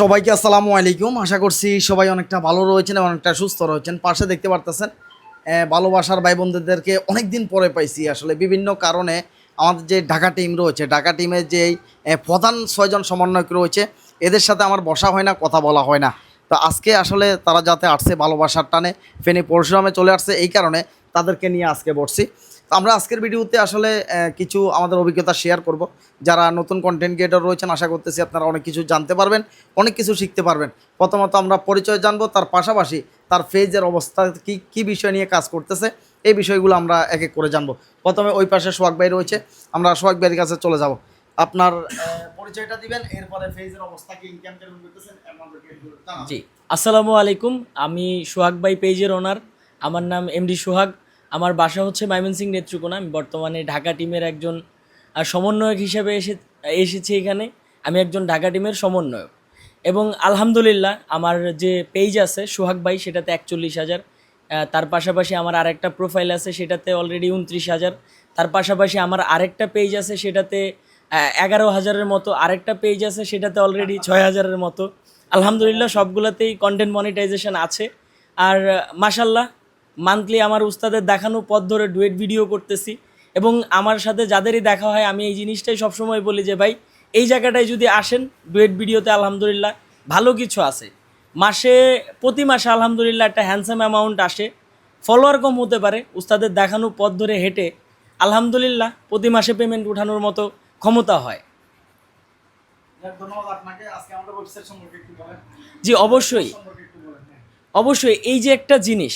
সবাইকে আসসালামু আলাইকুম। আশা করছি সবাই অনেকটা ভালো রয়েছেন এবং অনেকটা সুস্থ রয়েছেন। পাশে দেখতে পারতেছেন ভালোবাসার ভাই বোনদেরকে অনেক দিন পরে পাইছি। আসলে বিভিন্ন কারণে আমাদের যে ঢাকা টিম রয়েছে, ঢাকা টিমের যে প্রধান ছয়জন সমন্বয়ক রয়েছে, এদের সাথে আমার বসা হয় না, কথা বলা হয় না। তো আজকে আসলে তারা যাতে আসছে ভালোবাসার টানে, ফেনী পরশুরামে চলে আসছে এই কারণে তাদেরকে নিয়ে আজকে বসছি। আমরা আজকের ভিডিওতে আসলে কিছু আমাদের অভিজ্ঞতা শেয়ার করব। যারা নতুন কন্টেন্ট ক্রিয়েটর রয়েছেন, আশা করতেছি আপনারা অনেক কিছু জানতে পারবেন, অনেক কিছু শিখতে পারবেন। প্রথমত আমরা পরিচয় জানব, তার পাশাপাশি তার ফেজের অবস্থা, কি কি বিষয় নিয়ে কাজ করতেছে, এই বিষয়গুলো আমরা এক এক করে জানব। প্রথমে ওই পাশে সোহাগ ভাই রয়েছে, আমরা সোহাগ ভাইয়ের কাছে চলে যাব। আপনার পরিচয়টা দিবেন, এরপরে ফেজের অবস্থা, কি ইনকাম কেমন। জি। আসসালামু আলাইকুম, আমি সোহাগ ভাই পেজের ওনার আমার নাম এমডি সোহাগ। আমার বাসা হচ্ছে ময়মনসিং নেত্রকোনা। আমি বর্তমানে ঢাকা টিমের একজন সমন্বয়ক হিসেবে এসে, এসেছি এখানে। আমি একজন ঢাকা টিমের সমন্বয়ক। এবং আলহামদুলিল্লাহ আমার যে পেজ আছে, সোহাগ ভাই, সেটাতে একচল্লিশ হাজার। তার পাশাপাশি আমার আরেকটা প্রোফাইল আছে, সেটাতে অলরেডি উনত্রিশ হাজার। তার পাশাপাশি আমার আরেকটা পেজ আছে, সেটাতে এগারো হাজারের মতো। আরেকটা পেজ আছে, সেটাতে অলরেডি ছয় হাজারের মতো। আলহামদুলিল্লাহ সবগুলোতেই কন্টেন্ট মনিটাইজেশন আছে। আর মাসাল্লাহ মান্থলি আমার উস্তাদের দেখানো পথ ধরে ডুয়েট ভিডিও করতেছি। এবং আমার সাথে যাদেরই দেখা হয় আমি এই জিনিসটাই সবসময় বলি যে ভাই এই জায়গাটায় যদি আসেন ডুয়েট ভিডিওতে আলহামদুলিল্লাহ ভালো কিছু আছে। মাসে প্রতি মাসে আলহামদুলিল্লাহ একটা হ্যান্ডসাম অ্যামাউন্ট আসে। ফলোয়ার কম হতে পারে উস্তাদের দেখানো পথ ধরে হেঁটে আলহামদুলিল্লাহ প্রতি মাসে পেমেন্ট উঠানোর মতো ক্ষমতা হয়। জি অবশ্যই। অবশ্যই এই যে একটা জিনিস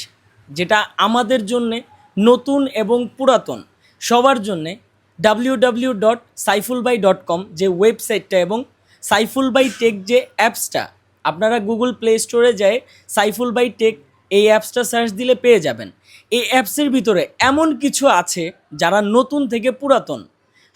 যেটা আমাদের জন্যে নতুন এবং পুরাতন। সবার জন্যে W W dot Saiful buy dot com যে ওয়েবসাইটটা এবং সাইফুল বাই টেক যে অ্যাপসটা আপনারা গুগল প্লে স্টোরে যায় সাইফুল বাই টেক এই অ্যাপসটা সার্চ দিলে পেয়ে যাবেন। এই অ্যাপসের ভিতরে এমন কিছু আছে যারা নতুন থেকে পুরাতন।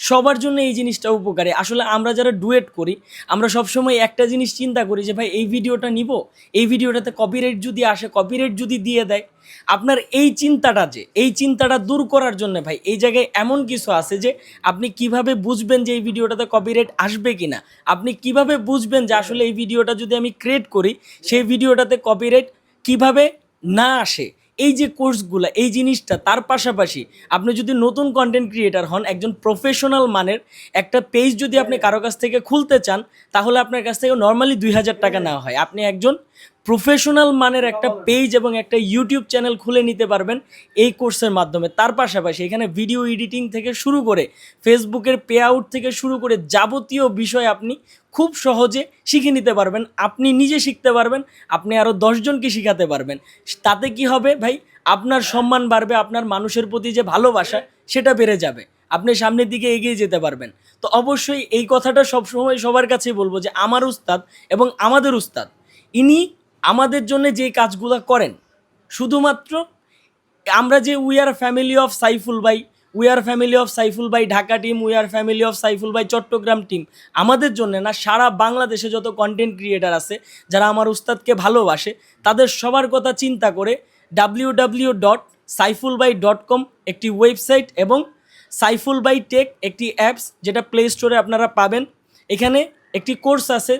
সবার জন্য এই জিনিসটা উপকারী। আসলে আমরা যারা ডুয়েট করি, আমরা সবসময় একটা জিনিস চিন্তা করি যে, ভাই, এই ভিডিওটা নিব? এই ভিডিওটাতে কপিরাইট যদি আসে কপিরাইট যদি দিয়ে দেয়? আপনার এই চিন্তাটা যে, এই চিন্তাটা দূর করার জন্য, ভাই, এই জায়গায় এমন কিছু আছে যে, আপনি কীভাবে বুঝবেন যে, এই ভিডিওটাতে কপিরাইট আসবে কি না আপনি কীভাবে বুঝবেন যে, আসলে এই ভিডিওটা যদি আমি ক্রিয়েট করি, সেই ভিডিওটাতে কপিরাইট কীভাবে না আসে? এই যে কোর্সগুলো, এই জিনিসটা, তার পাশাপাশি আপনি যদি নতুন কন্টেন্ট ক্রিয়েটার হন, একজন প্রফেশনাল মানের একটা পেজ যদি আপনি কারও কাছ থেকে খুলতে চান, তাহলে আপনার কাছ থেকে নর্মালি দুই হাজার টাকা নেওয়া হয়। আপনি একজন প্রফেশনাল মানের একটা পেজ এবং একটা ইউটিউব চ্যানেল খুলে নিতে পারবেন এই কোর্সের মাধ্যমে। তার পাশাপাশি এখানে ভিডিও এডিটিং থেকে শুরু করে ফেসবুকের পে আউট থেকে শুরু করে যাবতীয় বিষয় আপনি খুব সহজে শিখে নিতে পারবেন। আপনি নিজে শিখতে পারবেন, আপনি আরও দশজনকে শিখাতে পারবেন। তাতে কি হবে ভাই? আপনার সম্মান বাড়বে, আপনার মানুষের প্রতি যে ভালোবাসা, সেটা বেড়ে যাবে। আপনি সামনের দিকে এগিয়ে যেতে পারবেন। তো অবশ্যই এই কথাটা সবসময় সবার কাছেই বলব যে, আমার উস্তাদ এবং আমাদের উস্তাদ, ইনি আমাদের জন্য যে কাজগুলো করেন, শুধুমাত্র আমরা যে we are family of Saiful ভাই we are family of Saiful ভাই Dhaka team we are family of Saiful ভাই চট্টগ্রাম টিম আমাদের জন্য না, সারা বাংলাদেশে যত কন্টেন্ট ক্রিয়েটার আছে, যারা আমার উস্তাদকে ভালোবাসে, তাদের সবার কথা চিন্তা করে W W dot Saiful buy dot com একটি ওয়েবসাইট এবং সাইফুল বাই টেক একটি অ্যাপস যেটা প্লে স্টোরে আপনারা পাবেন। এখানে একটি কোর্স আছে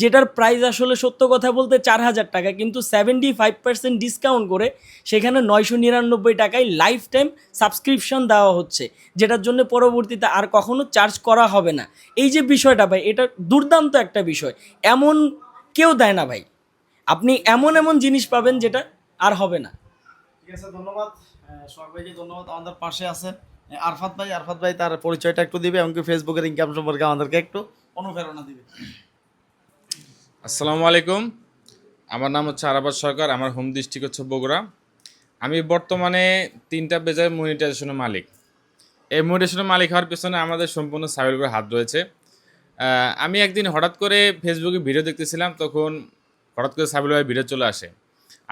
যেটার প্রাইস আসলে সত্য কথা বলতে চার হাজার টাকা, কিন্তু সেভেন্টি ফাইভ পার্সেন্ট ডিসকাউন্ট করে সেখানে নয়শো নিরানব্বই টাকায় লাইফ টাইম সাবস্ক্রিপশন দেওয়া হচ্ছে, যেটার জন্য পরবর্তীতে আর কখনো চার্জ করা হবে না। এই যে বিষয়টা ভাই, এটা দুর্দান্ত একটা বিষয়। এমন কেউ দেয় না ভাই। আপনি এমন এমন জিনিস পাবেন যেটা আর হবে না। ঠিক আছে, ধন্যবাদ। সোহাগ ভাইকে ধন্যবাদ। আমাদের পাশে আছেন আরফাত ভাই। আরফাত ভাই তার পরিচয়টা একটু দিবে, এমনকি ফেসবুকের ইনকাম সম্পর্কে আমাদেরকে একটু অনুপ্রেরণা দিবে। আসসালামু আলাইকুম। আমার নাম হচ্ছে আরাবাদ সরকার, আমার হোম ডিস্ট্রিক্ট হচ্ছে বগুড়া। আমি বর্তমানে তিনটা পেজের মনিটাইজেশনের মালিক। এই মনিটাইজেশনের মালিক হওয়ার পেছনে আমাদের সম্পূর্ণ সাইবেল করে হাত রয়েছে। আমি একদিন হঠাৎ করে ফেসবুকে ভিডিও দেখতেছিলাম, তখন হঠাৎ করে সাইবেল ভাই ভিডিও চলে আসে।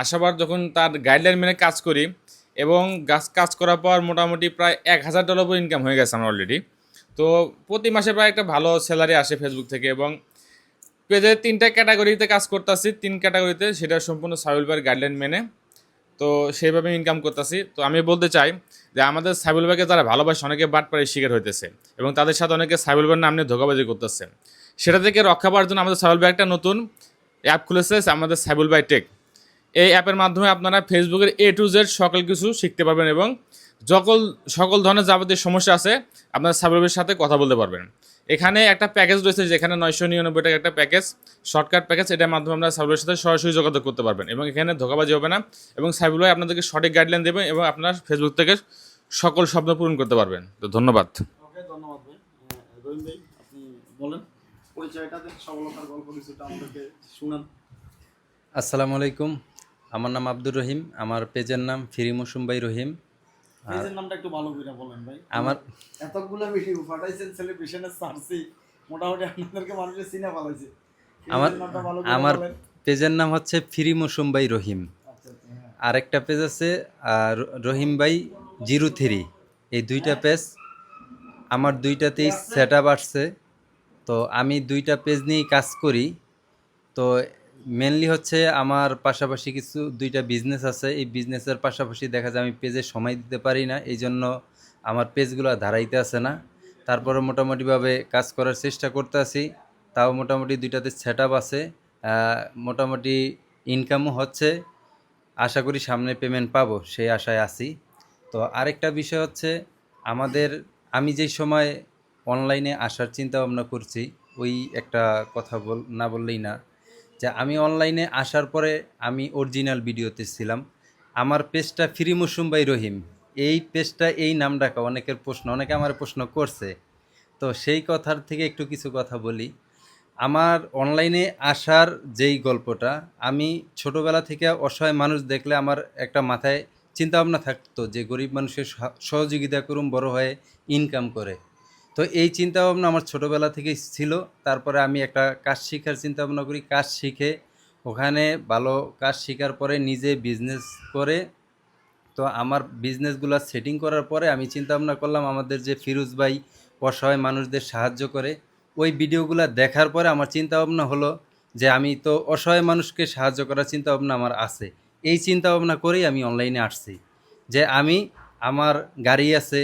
আসার যখন তার গাইডলাইন মেনে কাজ করি এবং গাছ কাজ করার পর মোটামুটি প্রায় এক হাজার ডলার উপর ইনকাম হয়ে গেছে আমার অলরেডি তো প্রতি মাসে প্রায় একটা ভালো স্যালারি আসে ফেসবুক থেকে এবং পেজে তিনটা ক্যাটাগরিতে কাজ করতেছি, তিন ক্যাটাগরিতে সেটা সম্পূর্ণ সাইবুল ভাইয়ের গাইডলাইন মেনে, তো সেইভাবে ইনকাম করতেছি। তো আমি বলতে চাই যে আমাদের সাইবুল ভাইকে যারা ভালোবাসে, অনেকে বাটপাড়ির শিকার হইতেছে এবং তাদের সাথে অনেকে সাইবুল ভাইয়ের নাম নিয়ে ধোকাবাজি করতেছে। সেটা থেকে রক্ষা পাওয়ার জন্য আমাদের সাইবুল ভাই একটা নতুন অ্যাপ খুলেছে আমাদের সাইবুল বাই টেক এই অ্যাপের মাধ্যমে আপনারা ফেসবুকের এ টু জেড সকল কিছু শিখতে পারবেন এবং সকল সকল ধরনের যাবতীয় সমস্যা আছে, আপনারা সাইবুলের সাথে কথা বলতে পারবেন। এখানে একটা প্যাকেজ রয়েছে যেখানে নয়শো নিরানব্বই টাকা একটা প্যাকেজ শর্টকাট প্যাকেজ এটার মাধ্যমে আপনারা সাইবুলের সাথে সরাসরি যোগাযোগ করতে পারবেন এবং এখানে ধোকাবাজি হবে না এবং সাইবুল ভাই আপনাদেরকে সঠিক গাইডলাইন দেবে এবং আপনারা ফেসবুক থেকে সকল স্বপ্ন পূরণ করতে পারবেন। তো ধন্যবাদ। ওকে ধন্যবাদ ভাই। রহিম ভাই আপনি বলেন। পরিচয়টা দেন সফলতার গল্প কিছুটা আমাদেরকে শুনান। আসসালামু আলাইকুম। আমার নাম আব্দুর রহিম আমার পেজের নাম ফিরি মুসুমবাই রহিম। পেজের নামটা একটু ভালো করে বলেন ভাই। আমার এতগুলো ভিডিও পাঠাইছেন সেলিব্রেশনের সার্সি মোটামুটি আপনাদেরকে মানুষের সিনে পালাইছে আমার পেজের নামটা ভালো করে আমার পেজের নাম হচ্ছে ফিরি মুসুমবাই রহিম। আচ্ছা আচ্ছা হ্যাঁ। আরেকটা পেজ আছে আর রহিম বাই জিরো থ্রি। এই দুইটা পেজ আমার দুইটাতেই সেট আপ আসছে। তো আমি দুইটা পেজ নিয়েই কাজ করি। তো মেনলি হচ্ছে আমার পাশাপাশি কিছু দুইটা বিজনেস আছে। এই বিজনেসের পাশাপাশি দেখা যায় আমি পেজে সময় দিতে পারি না এই জন্য আমার পেজগুলো ধারাইতে আসে না। তারপরে মোটামুটিভাবে কাজ করার চেষ্টা করতে আছি তাও মোটামুটি দুইটাতে সেট আছে। মোটামুটি ইনকামও হচ্ছে। আশা করি সামনে পেমেন্ট পাবো, সেই আশায় আছি। তো আরেকটা বিষয় হচ্ছে, আমাদের আমি যেই সময় অনলাইনে আসার চিন্তা ভাবনা করছি, ওই একটা কথা বল না বললেই না। যে আমি অনলাইনে আসার পরে আমি অরিজিনাল ভিডিওতে ছিলাম। আমার পেজটা ফ্রি মুসুম বাই রহিম এই পেজটা এই নাম ডাকা অনেকের প্রশ্ন, অনেকে আমার প্রশ্ন করছে। তো সেই কথার থেকে একটু কিছু কথা বলি। আমার অনলাইনে আসার যেই গল্পটা, আমি ছোটোবেলা থেকে অসহায় মানুষ দেখলে আমার একটা মাথায় চিন্তা ভাবনা থাকতো যে গরিব মানুষের সহ- সহযোগিতা করুম বড় হয়ে ইনকাম করে। তো এই চিন্তা ভাবনা আমার ছোটোবেলা থেকেই ছিল। তারপরে আমি একটা কাজ শেখার চিন্তা ভাবনা করি। কাজ শিখে ওখানে ভালো কাজ শেখার পরে নিজে বিজনেস করে, তো আমার বিজনেসগুলো সেটিং করার পরে আমি চিন্তা ভাবনা করলাম আমাদের যে ফিরোজ ভাই অসহায় মানুষদের সাহায্য করে, ওই ভিডিওগুলো দেখার পরে আমার চিন্তা ভাবনা হলো যে আমি তো অসহায় মানুষকে সাহায্য করার চিন্তা ভাবনা আমার আছে। এই চিন্তা ভাবনা করেই আমি অনলাইনে আসছি। যে আমি আমার গাড়ি আছে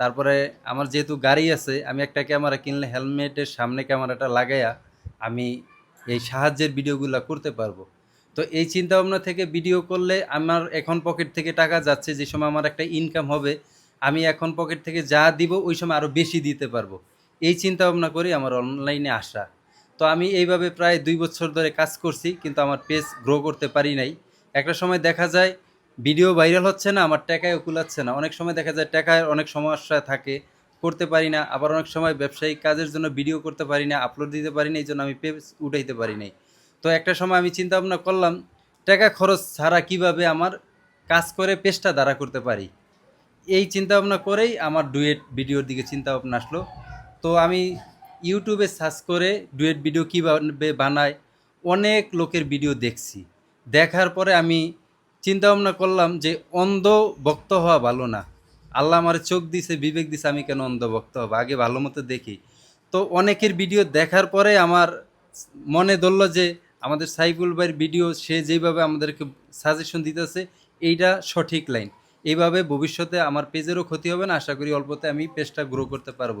তারপরে আমার যেহেতু গাড়ি আছে, আমি একটা ক্যামেরা কিনলে হেলমেটের সামনে ক্যামেরাটা লাগাইয়া আমি এই সাহায্যের ভিডিওগুলো করতে পারব। তো এই চিন্তা ভাবনা থেকে ভিডিও করলে আমার এখন পকেট থেকে টাকা যাচ্ছে, যে সময় আমার একটা ইনকাম হবে, আমি এখন পকেট থেকে যা দিব ওই সময় আরও বেশি দিতে পারব। এই চিন্তা ভাবনা করি আমার অনলাইনে আসা। তো আমি এইভাবে প্রায় দুই বছর ধরে কাজ করছি, কিন্তু আমার পেজ গ্রো করতে পারি নাই। একটা সময় দেখা যায় ভিডিও ভাইরাল হচ্ছে না, আমার টাকায় কুলাচ্ছে না। অনেক সময় দেখা যায় টাকায় অনেক সমস্যা থাকে, করতে পারি না। আবার অনেক সময় ব্যবসায়িক কাজের জন্য ভিডিও করতে পারি না আপলোড দিতে পারি না এই জন্য আমি পেজ উঠাইতে পারি নাই। তো একটা সময় আমি চিন্তা ভাবনা করলাম, টাকা খরচ ছাড়া কীভাবে আমার কাজ করে পেজটা দাঁড়া করতে পারি? এই চিন্তা ভাবনা করেই আমার ডুয়েট ভিডিওর দিকে চিন্তা ভাবনা আসলো। তো আমি ইউটিউবে সার্চ করে ডুয়েট ভিডিও কীভাবে বানায়, অনেক লোকের ভিডিও দেখছি। দেখার পরে আমি চিন্তা ভাবনা করলাম যে অন্ধ ভক্ত হওয়া ভালো না। আল্লাহ আমার চোখ দিছে, বিবেক দিছে, আমি কেন অন্ধ ভক্ত হব? আগে ভালো মতো দেখি। তো অনেকের ভিডিও দেখার পরে আমার মনে ধরলো যে আমাদের সাইফুল ভাইয়ের ভিডিও, সে যেভাবে আমাদেরকে সাজেশন দিতেছে, এইটা সঠিক লাইন এইভাবে ভবিষ্যতে আমার পেজেরও ক্ষতি হবে না, আশা করি অল্পতে আমি পেজটা গ্রো করতে পারব।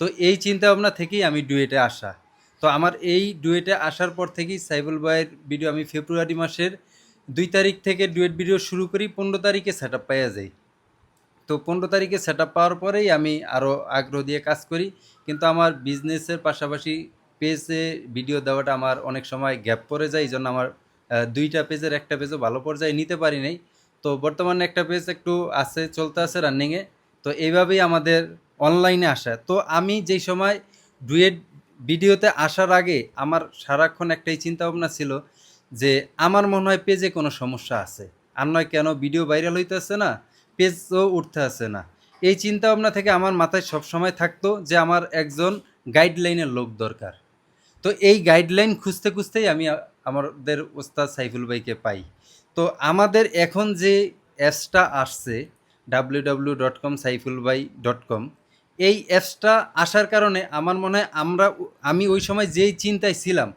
তো এই চিন্তা ভাবনা থেকেই আমি ডুয়েটে আসা। তো আমার এই ডুয়েটে আসার পর থেকেই সাইফুল ভাইয়ের ভিডিও আমি ফেব্রুয়ারি মাসের দুই তারিখ থেকে ডুয়েট ভিডিও শুরু করি, পনেরো তারিখে সেট আপ পাইয়া যাই তো পনেরো তারিখে সেট আপ পাওয়ার পরেই আমি আরও আগ্রহ দিয়ে কাজ করি। কিন্তু আমার বিজনেসের পাশাপাশি পেজে ভিডিও দেওয়াটা আমার অনেক সময় গ্যাপ পড়ে যায়, এই জন্য আমার দুইটা পেজের একটা পেজও ভালো পর্যায়ে নিতে পারি নাই। তো বর্তমানে একটা পেজ একটু আছে, চলতে আছে রানিংয়ে তো এইভাবেই আমাদের অনলাইনে আসা। তো আমি যেই সময় ডুয়েট ভিডিওতে আসার আগে আমার সারাক্ষণ একটাই চিন্তা ভাবনা ছিল যে আমার মনে হয় পেজে কোনো সমস্যা আছে। আর নয় কেন ভিডিও ভাইরাল হইতেছে না, পেজও উঠতে আসে না। এই চিন্তা ভাবনা থেকে আমার মাথায় সব সময় থাকতো যে আমার একজন গাইডলাইনের লোক দরকার। তো এই গাইডলাইন খুঁজতে খুঁজতেই আমি আমাদের ওস্তাদ সাইফুল ভাইকে পাই। তো আমাদের এখন যে অ্যাপসটা আসছে W W dot com Saiful buy dot com এই অ্যাপসটা আসার কারণে আমার মনে হয় আমরা আমি ওই সময় যেই চিন্তায় ছিলাম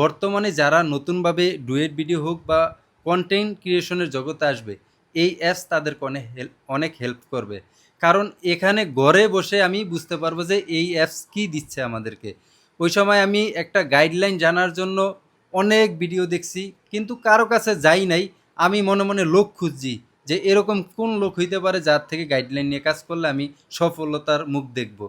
বর্তমানে যারা নতুনভাবে ডুয়েট ভিডিও হোক বা কন্টেন্ট ক্রিয়েশনের জগতে আসবে, এই অ্যাপস তাদেরকে অনেক হেল্প অনেক হেল্প করবে। কারণ এখানে ঘরে বসে আমি বুঝতে পারব যে এই অ্যাপস কী দিচ্ছে আমাদেরকে। ওই সময় আমি একটা গাইডলাইন জানার জন্য অনেক ভিডিও দেখছি, কিন্তু কারও কাছে যাই নাই, আমি মনে মনে লোক খুঁজছি যে এরকম কোন লোক হইতে পারে যার থেকে গাইডলাইন নিয়ে কাজ করলে আমি সফলতার মুখ দেখব।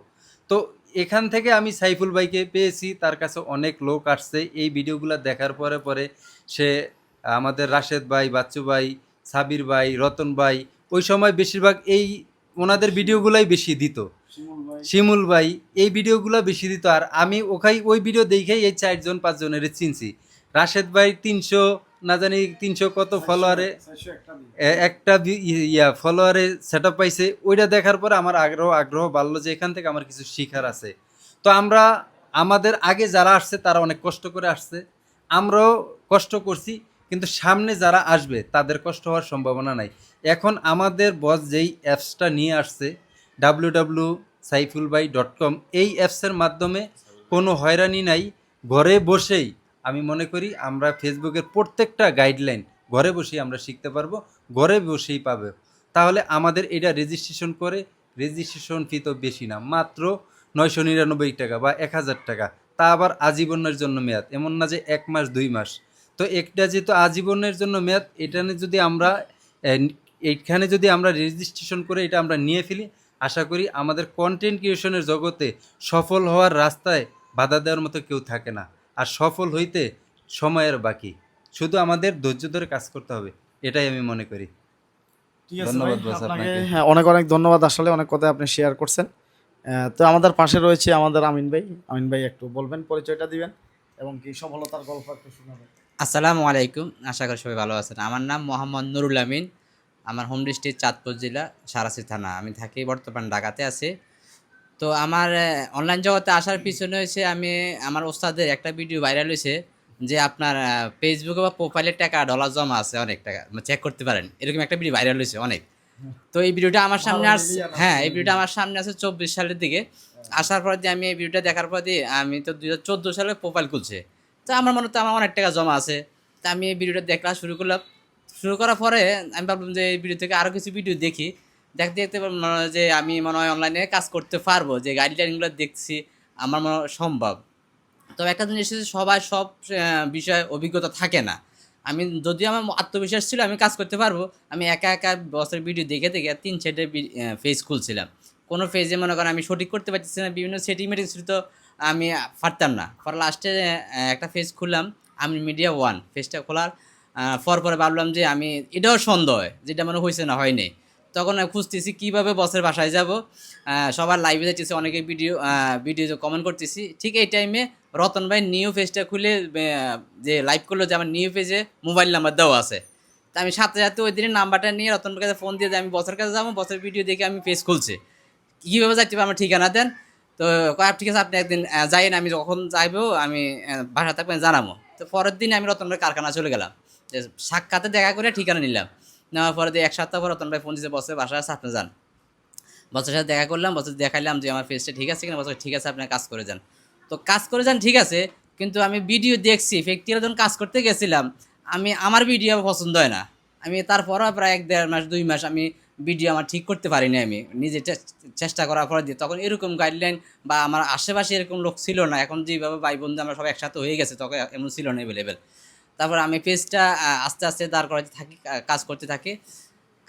তো এখান থেকে আমি সাইফুল ভাইকে পেয়েছি তার কাছে অনেক লোক আসছে। এই ভিডিওগুলো দেখার পরে পরে সে আমাদের রাশেদ ভাই বাচ্চু ভাই সাবির ভাই রতন ভাই ওই সময় বেশিরভাগ এই ওনাদের ভিডিওগুলাই বেশি দিত। শিমুল ভাই। এই ভিডিওগুলো বেশি দিত। আর আমি ওখাই ওই ভিডিও দেখেই এই চারজন পাঁচজনের চিনছি। রাশেদ ভাই তিনশো না জানি তিনশো কত ফলোয়ারে একটা ইয়া ফলোয়ারে সেট আপ পাইছে। ওইটা দেখার পরে আমার আগ্রহ আগ্রহ বাড়লো যে এখান থেকে আমার কিছু শিখার আছে। তো আমরা, আমাদের আগে যারা আসছে, তারা অনেক কষ্ট করে আসছে। আমরাও কষ্ট করছি, কিন্তু সামনে যারা আসবে, তাদের কষ্ট হওয়ার সম্ভাবনা নাই। এখন আমাদের বস যেই অ্যাপসটা নিয়ে আসছে W W Saiful buy dot com এই অ্যাপসের মাধ্যমে কোনো হয়রানি নাই। ঘরে বসেই আমি মনে করি আমরা ফেসবুকের প্রত্যেকটা গাইডলাইন ঘরে বসেই আমরা শিখতে পারব, ঘরে বসেই পাবে। তাহলে আমাদের এটা রেজিস্ট্রেশন করে রেজিস্ট্রেশন ফি তো বেশি না, মাত্র নয়শো নিরানব্বই টাকা বা এক হাজার টাকা। তা আবার আজীবনের জন্য মেয়াদ, এমন না যে এক মাস, দুই মাস। তো একটা যেহেতু আজীবনের জন্য মেয়াদ এটা যদি আমরা এইখানে যদি আমরা রেজিস্ট্রেশন করে এটা আমরা নিয়ে ফেলি, আশা করি আমাদের কন্টেন্ট ক্রিয়েশনের জগতে সফল হওয়ার রাস্তায় বাধা দেওয়ার মতো কেউ থাকে না। আর সফল হইতে সময়ের বাকি। শুধু আমাদের ধৈর্য ধরে কাজ করতে হবে এটাই আমি মনে করি। ধন্যবাদ বস আপনাকে আপনাকে। হ্যাঁ অনেক অনেক ধন্যবাদ আসলে অনেক কথা আপনি শেয়ার করছেন। আহ, তো আমাদের পাশে রয়েছে আমাদের আমিন ভাই। আমিন ভাই একটু বলবেন পরিচয়টা দিবেন এবং কি সফলতার গল্প একটু শোনাবেন। আসসালামু আলাইকুম আশা করি সবাই ভালো আছেন। আমার নাম মোহাম্মদ নুরুল আমিন আমার হোম ডিস্ট্রিক্ট চাঁদপুর জেলা সারাসি থানা। আমি থাকি বর্তমান ঢাকাতে আছি। তো আমার অনলাইন জগতে আসার পিছনে হয়েছে আমি আমার ওস্তাদের একটা ভিডিও ভাইরাল হয়েছে যে আপনার ফেসবুকে বা প্রোফাইলের টাকা ডলার জমা আছে অনেক টাকা চেক করতে পারেন। এরকম একটা ভিডিও ভাইরাল হয়েছে অনেক। তো এই ভিডিওটা আমার সামনে আস হ্যাঁ এই ভিডিওটা আমার সামনে আছে চব্বিশ সালের দিকে। আসার পর দিয়ে আমি এই ভিডিওটা দেখার পর দিয়ে আমি তো দুই হাজার চোদ্দ সালে প্রোফাইল খুলছে। তো আমার মনে তো আমার অনেক টাকা জমা আছে। তা আমি এই ভিডিওটা দেখা শুরু করলাম। শুরু করার পরে আমি ভাবলাম যে এই ভিডিও থেকে আরও কিছু ভিডিও দেখি। দেখতে দেখতে মনে হয় যে আমি মনে হয় অনলাইনে কাজ করতে পারব, যে গাইডলাইনগুলো দেখছি, আমার মনে হয় সম্ভব। তবে একটা জিনিস সবার সব বিষয়ে অভিজ্ঞতা থাকে না। আমি যদিও আমার আত্মবিশ্বাস ছিল, আমি কাজ করতে পারব, আমি একা একা বছর ভিডিও দেখে দেখে তিন সেটের ফেজ খুলছিলাম। কোনো ফেজে মনে করেন আমি সঠিক করতে পারছি না, বিভিন্ন সেটিং মেটিং তো আমি পারতাম না। পর লাস্টে একটা ফেজ খুললাম আমি মিডিয়া ওয়ান ফেজটা খোলার পর পরে ভাবলাম যে আমি, এটাও সন্দেহ, যেটা মনে হয়েছে না হয়নি তখন খুঁজতেছি কীভাবে বসের বাসায় যাব। সবার লাইভে যাচ্ছি অনেকে ভিডিও ভিডিও কমেন্ট করতেছি। ঠিক এই টাইমে রতন ভাই নিউ পেজটা খুলে যে লাইভ করল যে আমার নিউ পেজে মোবাইল নাম্বার দেওয়া আছে। তা আমি সাথে সাথে ওই দিনের নাম্বারটা নিয়ে রতন কাছে ফোন দিয়ে আমি বসের কাছে যাব বসের ভিডিও দেখে আমি পেজ খুলছি। কীভাবে হবে আমার ঠিকানা দেন। তো কয়, ঠিক আছে আপনি একদিন যাইন আমি যখন যাইবো আমি বাসা থাকবেন জানাব। তো পরের দিন আমি রতন ভাই কারখানা চলে গেলাম। সাক্ষাতে দেখা করে ঠিকানা নিলাম। নেওয়ার পরে এক সপ্তাহ পর রতন ভাই ফোন দিতে বসে বাসায় আপনি যান। বছরের সাথে দেখা করলাম বছর দেখাইলাম যে আমার ফেসটা ঠিক আছে কিনা বছর ঠিক আছে, আপনি কাজ করে যান। তো কাজ করে যান, ঠিক আছে, কিন্তু আমি ভিডিও দেখছি ব্যক্তিরা যখন কাজ করতে গেছিলাম, আমি, আমার ভিডিও পছন্দ হয় না। আমি তারপরও প্রায় এক দেড় মাস, দুই মাস আমি ভিডিও আমার ঠিক করতে পারিনি আমি। নিজে চেষ্টা করার পরে দিয়ে, তখন এরকম গাইডলাইন বা আমার আশেপাশে এরকম লোক ছিল না, এখন যেভাবে ভাই বন্ধু আমরা সব একসাথে হয়ে গেছে, তখন এমন ছিল না অ্যাভেলেবেল তারপর আমি পেজটা আস্তে আস্তে দাঁড় করাতে থাকি কাজ করতে থাকি।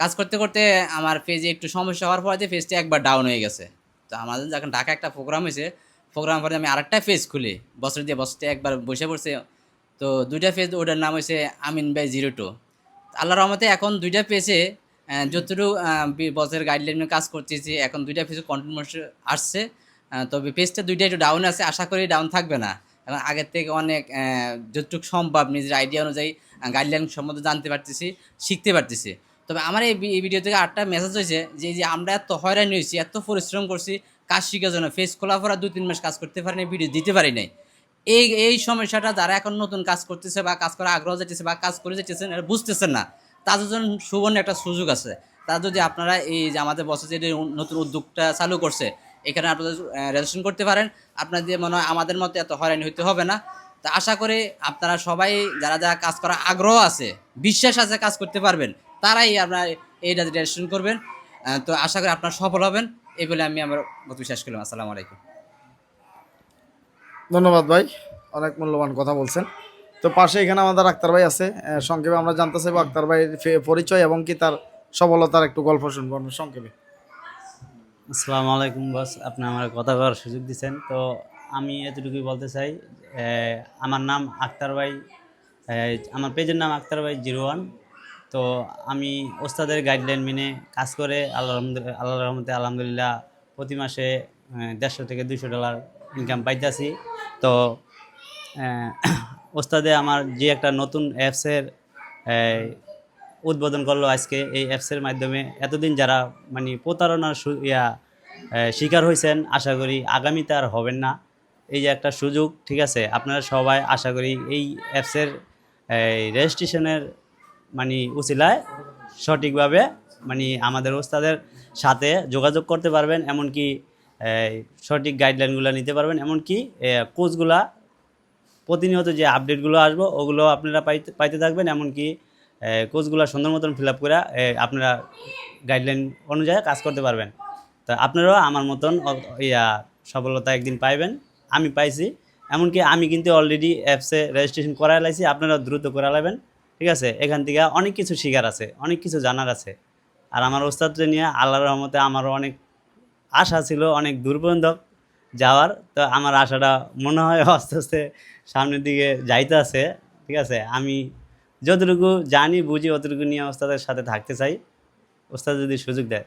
কাজ করতে করতে আমার পেজে একটু সমস্যা হওয়ার পরে পেজটা একবার ডাউন হয়ে গেছে। তো আমাদের যখন ঢাকা একটা প্রোগ্রাম হয়েছে প্রোগ্রাম পরে আমি আরেকটা পেজ খুলি। বছর দিয়ে বছরটা একবার বসে পড়ছে, তো দুইটা পেজ, ওটার নাম হয়েছে আমিন বাই জিরো টু আল্লাহ রহমতে এখন দুইটা পেজে যতটুকু বছরের গাইডলাইনে কাজ করতেছি, এখন দুইটা পেজে কন্টেন্ট আসছে। তবে পেজটা দুইটা একটু ডাউন আছে, আশা করি ডাউন থাকবে না। এখন আগের থেকে অনেক যতটুকু সম্ভব নিজের আইডিয়া অনুযায়ী গাইডলাইন সম্বন্ধে জানতে পারতেছি, শিখতে পারতেছি। তবে আমার এই ভিডিও থেকে আটটা মেসেজ হয়েছে যে যে আমরা এত হয়রানি হয়েছি, এত পরিশ্রম করছি, কাজ শিখার জন্য ফেস খোলা পরা দু তিন মাস কাজ করতে পারিনি ভিডিও দিতে পারি নাই। এই এই সমস্যাটা যারা এখন নতুন কাজ করতেছে বা কাজ করার আগ্রহ যেতেছে বা কাজ করে যেতেছেন এরা বুঝতেছেন না। তাদের জন্য সুবর্ণ একটা সুযোগ আছে। তা যদি আপনারা এই যে আমাদের বছর যে নতুন উদ্যোগটা চালু করছে এখানে আপনাদের রেজিস্ট্রেশন করতে পারেন আপনাদের মনে হয় আমাদের মতো এত হয়রানি হইতে হবে না। তা আশা করি আপনারা সবাই, যারা যারা কাজ করার আগ্রহ আছে, বিশ্বাস আছে কাজ করতে পারবেন, তারাই আপনার এইটা রেজিস্ট্রেশন করবেন। তো আশা করি আপনারা সফল হবেন। এই বলে আমি আমার মত বিশ্বাস করলাম। আসসালামু আলাইকুম। ধন্যবাদ ভাই, অনেক মূল্যবান কথা বলছেন। তো পাশে এখানে আমাদের আক্তার ভাই আছে। সংক্ষেপে আমরা জানতে চাইব আক্তার ভাইয়ের পরিচয় এবং কি তার সফলতার একটু গল্প শুনব আমরা সংক্ষেপে। আসসালামু আলাইকুম বস, আপনি আমার কথা বলার সুযোগ দিচ্ছেন তো আমি এতটুকুই বলতে চাই আমার নাম আক্তার ভাই আমার পেজের নাম আক্তার ভাই জিরো ওয়ান। তো আমি ওস্তাদের গাইডলাইন মেনে কাজ করে আল্লাহ আল্লাহ রহমতে আলহামদুলিল্লাহ প্রতি মাসে দেড়শো থেকে দুশো ডলার ইনকাম পাইতেছি। তো ওস্তাদে আমার যে একটা নতুন অ্যাপসের উদ্বোধন করল আজকে এই অ্যাপসের মাধ্যমে। এতদিন যারা মানে প্রতারণার ইয়া শিকার হয়েছেন আশা করি আগামীতে আর হবেন না। এই যে একটা সুযোগ, ঠিক আছে? আপনারা সবাই আশা করি এই অ্যাপসের রেজিস্ট্রেশনের মানে উচিলায় সঠিকভাবে মানে আমাদের ওস্তাদের সাথে যোগাযোগ করতে পারবেন। এমনকি সঠিক গাইডলাইনগুলো নিতে পারবেন। এমনকি কোচগুলা প্রতিনিয়ত যে আপডেটগুলো আসব, ওগুলো আপনারা পাইতে পাইতে থাকবেন। এমনকি কোচগুলো সুন্দর মতন ফিল আপ করে আপনারা গাইডলাইন অনুযায়ী কাজ করতে পারবেন। তা আপনারাও আমার মতন ইয়া, সফলতা একদিন পাইবেন। আমি পাইছি। এমনকি আমি কিন্তু অলরেডি অ্যাপসে রেজিস্ট্রেশন করাই লাইছি আপনারা দ্রুত করা লাইবেন। ঠিক আছে? এখান থেকে অনেক কিছু শিকার আছে, অনেক কিছু জানার আছে। আর আমার ওস্তাদকে নিয়ে আল্লাহর রহমতে আমারও অনেক আশা ছিল, অনেক দূর পর্যন্ত যাওয়ার। তো আমার আশাটা মনে হয় আস্তে আস্তে সামনের দিকে যাইতে আছে ঠিক আছে? আমি যতটুকু জানি বুঝি অতটুকু নিয়ে ওস্তাদের সাথে থাকতে চাই। ওস্তাদ যদি সুযোগ দেয়।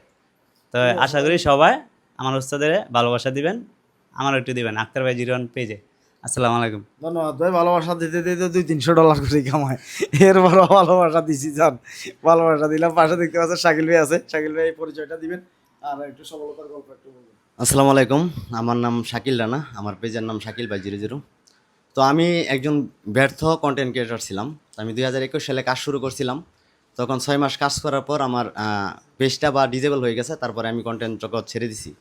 তো আশা করি সবাই আমার ওস্তাদের ভালোবাসা দিবেন। আমার একটু দিবেন। আক্তার ভাই জিরন পেজে। আসসালামু আলাইকুম। ধন্যবাদ। ভাই ভালোবাসা দিতে দিতে দুই তিনশো ডলার করে কামায় এরপর ভালোবাসা দিছি যান ভালোবাসা দিলাম। পাশে দেখতে পাচ্ছেন শাকিল ভাই আছে। শাকিল ভাই এই পরিচয়টা দিবেন। আর একটু সফলতার গল্প একটু বলবেন। আসসালামু আলাইকুম। আমার নাম শাকিল রানা। আমার পেজের নাম শাকিল ভাই জিরো জিরো। তো আমি একজন ব্যর্থ কন্টেন্ট ক্রিয়েটার ছিলাম। আমি দুই হাজার একুশ সালে কাজ শুরু করছিলাম। তখন ছয় মাস কাজ করার পর আমার পেজটা বা ডিজেবল হয়ে গেছে। তারপরে আমি কন্টেন্ট জগৎ ছেড়ে দিছি।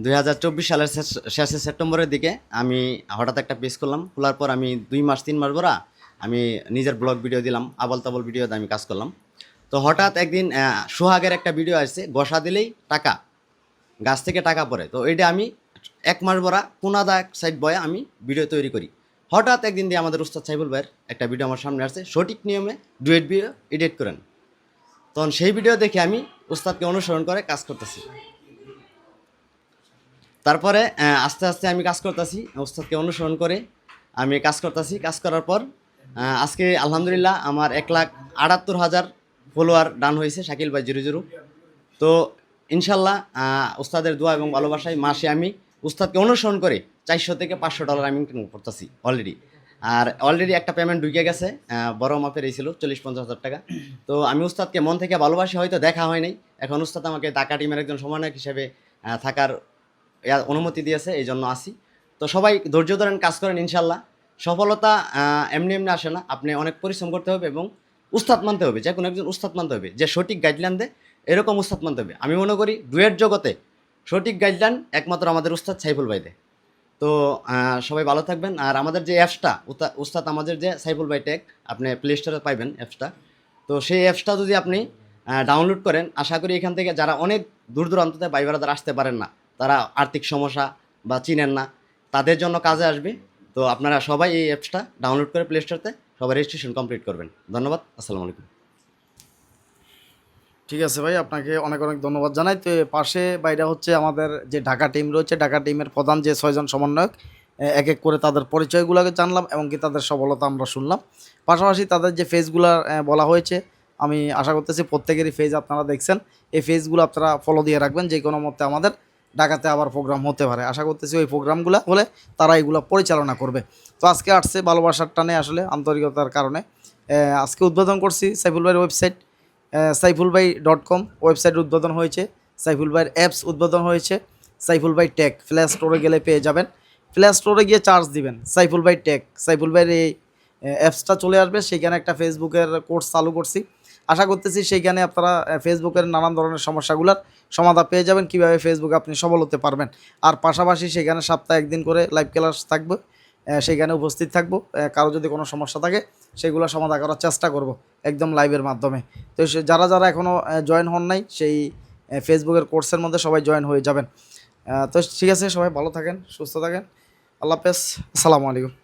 দুই হাজার চব্বিশ সালের শেষ- সেপ্টেম্বরের দিকে আমি হঠাৎ একটা পেজ করলাম খোলার পর আমি দুই মাস, তিন মাস ভরা আমি নিজের ব্লগ ভিডিও দিলাম। আবল তাবল ভিডিওতে আমি কাজ করলাম। তো হঠাৎ একদিন সোহাগের একটা ভিডিও আসছে গসা দিলেই টাকা, গাছ থেকে টাকা পড়ে। তো এইটা আমি এক মাস ভরা কোনাদা সাইড বয়ে আমি ভিডিও তৈরি করি। হঠাৎ একদিন দিয়ে আমাদের উস্তাদ সাইবুল ভাইয়ের একটা ভিডিও আমার সামনে আসছে। সঠিক নিয়মে ডুয়েট ভিডিও এডিট করেন। তখন সেই ভিডিও দেখে আমি উস্তাদকে অনুসরণ করে কাজ করতেছি। তারপরে আস্তে আস্তে আমি কাজ করতেছি, উস্তাদকে অনুসরণ করে আমি কাজ করতেছি। কাজ করার পর আজকে আলহামদুলিল্লাহ আমার এক লাখ আটাত্তর হাজার ফলোয়ার ডান হয়েছে শাকিল ভাই জিরো জিরো। তো ইনশাল্লাহ উস্তাদের দোয়া এবং ভালোবাসায় মাসে আমি উস্তাদকে অনুসরণ করে চারশো থেকে পাঁচশো ডলার আমি ইনকাম করতেছি অলরেডি আর অলরেডি একটা পেমেন্ট ঢুকে গেছে বড় মাপের ছিল, চল্লিশ পঞ্চাশ হাজার টাকা। তো আমি উস্তাদকে মন থেকে ভালোবাসি, হয়তো দেখা হয় নাই। এখন উস্তাদ আমাকে টাকা টিমের একজন সমন্বয়ক হিসেবে থাকার অনুমতি দিয়েছে, এই জন্য আসি। তো সবাই ধৈর্য ধরেন, কাজ করেন, ইনশাল্লাহ। সফলতা এমনি এমনি আসে না। আপনি অনেক পরিশ্রম করতে হবে এবং উস্তাদ মানতে হবে যে কোনো একজন উস্তাদ মানতে হবে। যে সঠিক গাইডলাইন দেয়, এরকম উস্তাদ মানতে হবে। আমি মনে করি ডুয়েট জগতে সঠিক গাইডলাইন একমাত্র আমাদের উস্তাদ সাইফুল ভাই দেয় তো সবাই ভালো থাকবেন। আর আমাদের যে অ্যাপসটা উস্তাদ আমাদের যে সাইফুল বাই টেক আপনি প্লে স্টোরে পাইবেন অ্যাপসটা তো সেই অ্যাপসটা যদি আপনি ডাউনলোড করেন, আশা করি এখান থেকে যারা অনেক দূর দূরান্ত থেকে ভাই যারা আসতে পারেন না, তারা আর্থিক সমস্যা বা চিনেন না, তাদের জন্য কাজে আসবে। তো আপনারা সবাই এই অ্যাপসটা ডাউনলোড করে প্লে স্টোরতে সবাই রেজিস্ট্রেশন কমপ্লিট করবেন। ধন্যবাদ। আসসালামু আলাইকুম। ঠিক আছে ভাই, আপনাকে অনেক অনেক ধন্যবাদ জানাই। তো পাশে বাইরে হচ্ছে আমাদের যে ঢাকা টিম রয়েছে, ঢাকা টিমের প্রধান যে ছয়জন সমন্বয়ক এক এক করে তাদের পরিচয়গুলোকে জানলাম এবং কি তাদের সফলতা আমরা শুনলাম। পাশাপাশি তাদের যে ফেসগুলো বলা হয়েছে, আমি আশা করতেছি প্রত্যেকেরই ফেজ আপনারা দেখছেন। এই ফেজগুলো আপনারা ফলো দিয়ে রাখবেন, যে কোনো মতে আমাদের ঢাকাতে আবার প্রোগ্রাম হতে পারে। আশা করতেছি ওই প্রোগ্রামগুলো হলে তারা এগুলো পরিচালনা করবে। তো আজকে আসছে ভালোবাসার টানে আসলে আন্তরিকতার কারণে। আজকে উদ্বোধন করছি সাইফুল ভাইয়ের website Saiful bhai dot com website উদ্বোধন হয়েছে। সাইফুল ভাইয়ের অ্যাপস উদ্বোধন হয়েছে। সাইফুল ভাই টেক প্লে স্টোরে গেলে পেয়ে যাবেন। প্লে স্টোরে গিয়ে চার্জ দিবেন। সাইফুল ভাই টেক, সাইফুল ভাইয়ের এই অ্যাপসটা চলে আসবে। সেখানে একটা ফেসবুকের কোর্স চালু করছি। আশা করতেছি সেইখানে আপনারা ফেসবুকের নানান ধরনের সমস্যাগুলোর সমাধান পেয়ে যাবেন। কীভাবে ফেসবুকে আপনি সফল হতে পারবেন। আর পাশাপাশি সেখানে সপ্তাহে একদিন করে লাইভ ক্লাস থাকবে। সেখানে উপস্থিত থাকব। কারও যদি কোনো সমস্যা থাকে, সেগুলো সমাধান করার চেষ্টা করব একদম লাইভের মাধ্যমে। তো যারা যারা এখনও জয়েন হন নাই, সেই ফেসবুকের কোর্সের মধ্যে সবাই জয়েন হয়ে যাবেন। তো ঠিক আছে, সবাই ভালো থাকেন, সুস্থ থাকেন। আল্লাহ হাফেজ, আসসালামু আলাইকুম।